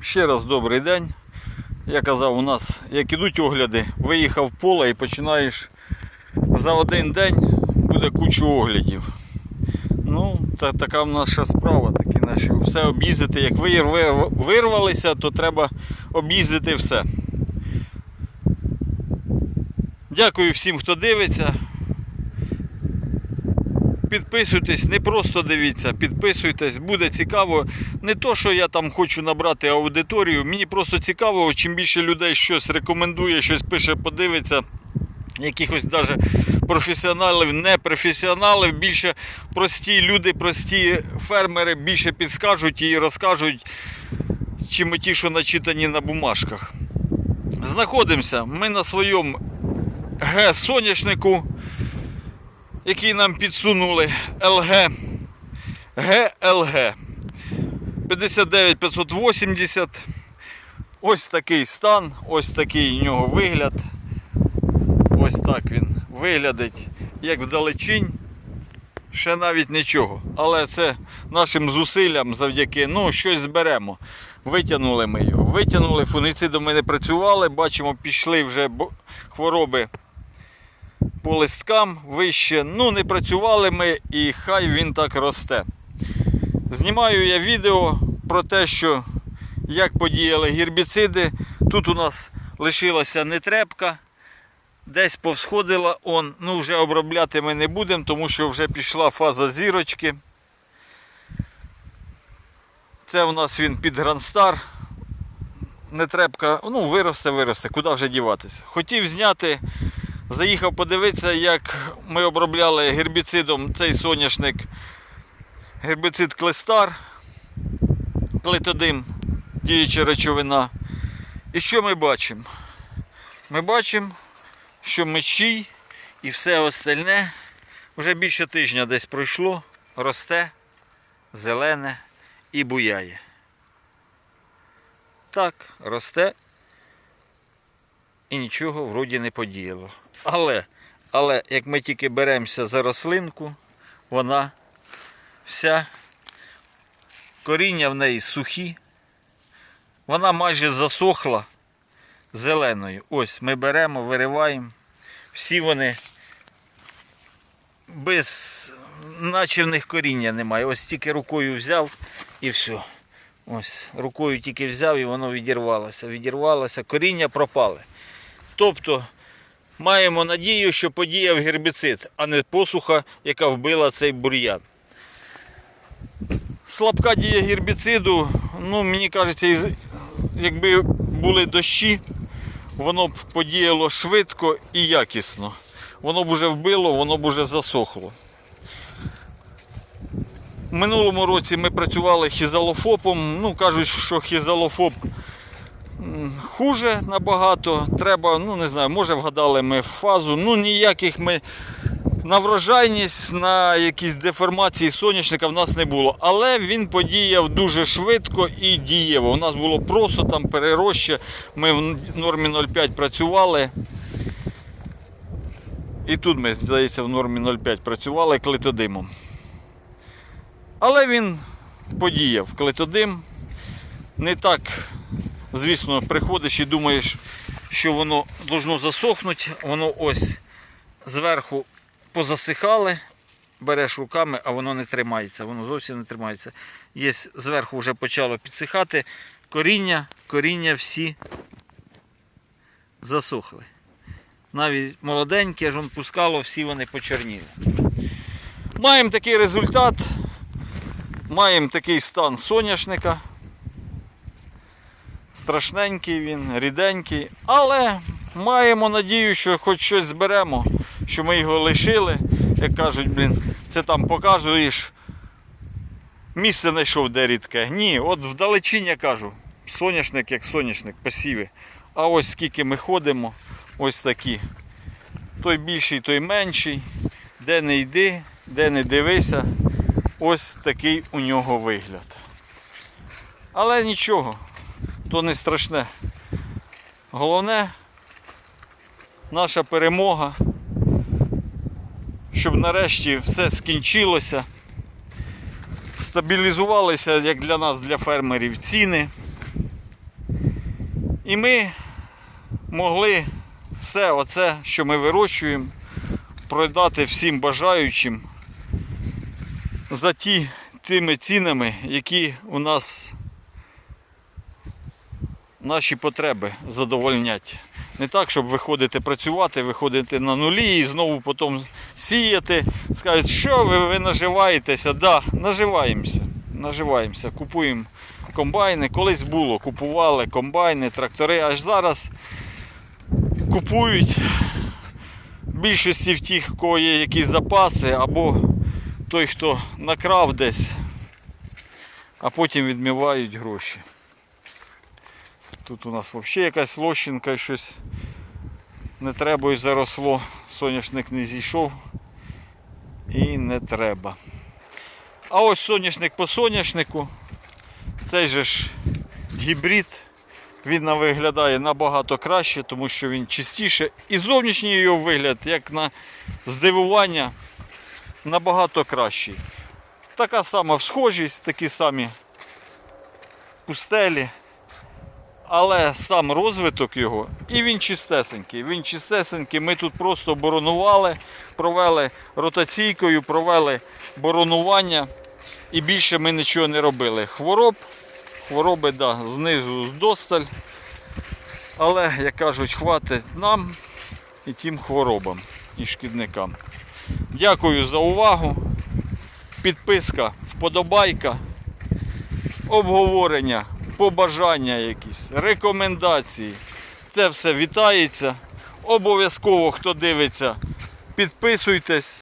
Ще раз добрий день. Я казав, у нас як ідуть огляди, виїхав поле і починаєш за один день буде кучу оглядів. Ну, та, така в наша справа, такі наші. Все об'їздити. Як вир, вир- вирвалися, то треба об'їздити все. Дякую всім, хто дивиться. Підписуйтесь, не просто дивіться, підписуйтесь, буде цікаво. Не то, що я там хочу набрати аудиторію, мені просто цікаво, чим більше людей щось рекомендує, щось пише, подивиться. Якихось навіть професіоналів, не професіоналів, більше прості люди, прості фермери більше підскажуть і розкажуть, чим ті, що начитані на бумажках. Знаходимося ми на своєму Г-соняшнику який нам підсунули ЛГ ГЛГ 59580. Ось такий стан, ось такий у нього вигляд. Ось так він виглядить, як вдалечінь. Ще навіть нічого. Але це нашим зусиллям завдяки, ну, щось зберемо. Витягнули ми його. Витягнули, фунгіциди ми не працювали, бачимо, пішли вже хвороби по листкам вище. Ну, не працювали ми і хай він так росте. Знімаю я відео про те, що як подіяли гербіциди. Тут у нас лишилася нетрепка. Десь повсходила он. Ну, вже обробляти ми не будемо, тому що вже пішла фаза зірочки. Це у нас він під Грандстар. Нетрепка, ну, виросте, виросте, куди вже діватися. Хотів зняти Заїхав подивитися, як ми обробляли гербіцидом цей соняшник. Гербіцид Клестар, клетодим, діюча речовина. І що ми бачимо? Ми бачимо, що мечі і все остальне вже більше тижня десь пройшло, росте, зелене і буяє. Так, росте і нічого вроді не подіяло. Але, але як ми тільки беремося за рослинку, вона вся коріння в неї сухі, вона майже засохла зеленою. Ось ми беремо, вириваємо. Всі вони без, наче в них коріння немає. Ось тільки рукою взяв і все. Ось рукою тільки взяв і воно відірвалося. Відірвалося, коріння пропали. Тобто маємо надію, що подіяв гербіцид, а не посуха, яка вбила цей бур'ян. Слабка дія гербіциду, ну, мені кажеться, якби були дощі, воно б подіяло швидко і якісно. Воно б уже вбило, воно б уже засохло. Минулому році ми працювали хізалофопом. Ну, кажуть, що хізалофоп хуже набагато. Треба, ну не знаю, може вгадали ми фазу. Ну ніяких ми на врожайність, на якісь деформації соняшника в нас не було. Але він подіяв дуже швидко і дієво. У нас було просто там перероща. Ми в нормі 0,5 працювали. І тут ми, здається, в нормі 0,5 працювали клетодимом. Але він подіяв клетодим. Не так звісно, приходиш і думаєш, що воно должно засохнути, воно ось зверху позасихали, береш руками, а воно не тримається, воно зовсім не тримається. Є зверху вже почало підсихати, коріння, коріння всі засохли. Навіть молоденькі, аж пускало, всі вони почерніли. Маємо такий результат, маємо такий стан соняшника. Страшненький він, ріденький, але маємо надію, що хоч щось зберемо, що ми його лишили. Як кажуть, блін, це там показуєш. Місце знайшов де рідке. Ні, от вдалечінь я кажу. Соняшник як соняшник, посіви. А ось скільки ми ходимо, ось такі. Той більший, той менший. Де не йди, де не дивися, ось такий у нього вигляд. Але нічого то не страшне. Головне наша перемога, щоб нарешті все скінчилося, стабілізувалися, як для нас, для фермерів, ціни. І ми могли все оце, що ми вирощуємо, продати всім бажаючим за ті тими цінами, які у нас наші потреби задовольнять. Не так, щоб виходити працювати, виходити на нулі і знову потім сіяти. Скажуть, що ви, ви наживаєтеся? Да, наживаємося. Наживаємося, купуємо комбайни. Колись було, купували комбайни, трактори, аж зараз купують більшості в тих, кого є якісь запаси, або той, хто накрав десь, а потім відмивають гроші. Тут у нас взагалі якась лощинка і щось не треба і заросло. Соняшник не зійшов і не треба. А ось соняшник по соняшнику. Цей же ж гібрид. Він виглядає набагато краще, тому що він чистіше. І зовнішній його вигляд, як на здивування, набагато кращий. Така сама всхожість, такі самі пустелі. Але сам розвиток його, і він чистесенький. Він чистесенький. Ми тут просто боронували, провели ротаційкою, провели боронування і більше ми нічого не робили. Хвороб, хвороби, да, знизу досталь. Але, як кажуть, хватить нам і тим хворобам і шкідникам. Дякую за увагу. Підписка, вподобайка, обговорення, побажання якісь, рекомендації. Це все вітається. Обов'язково, хто дивиться, підписуйтесь.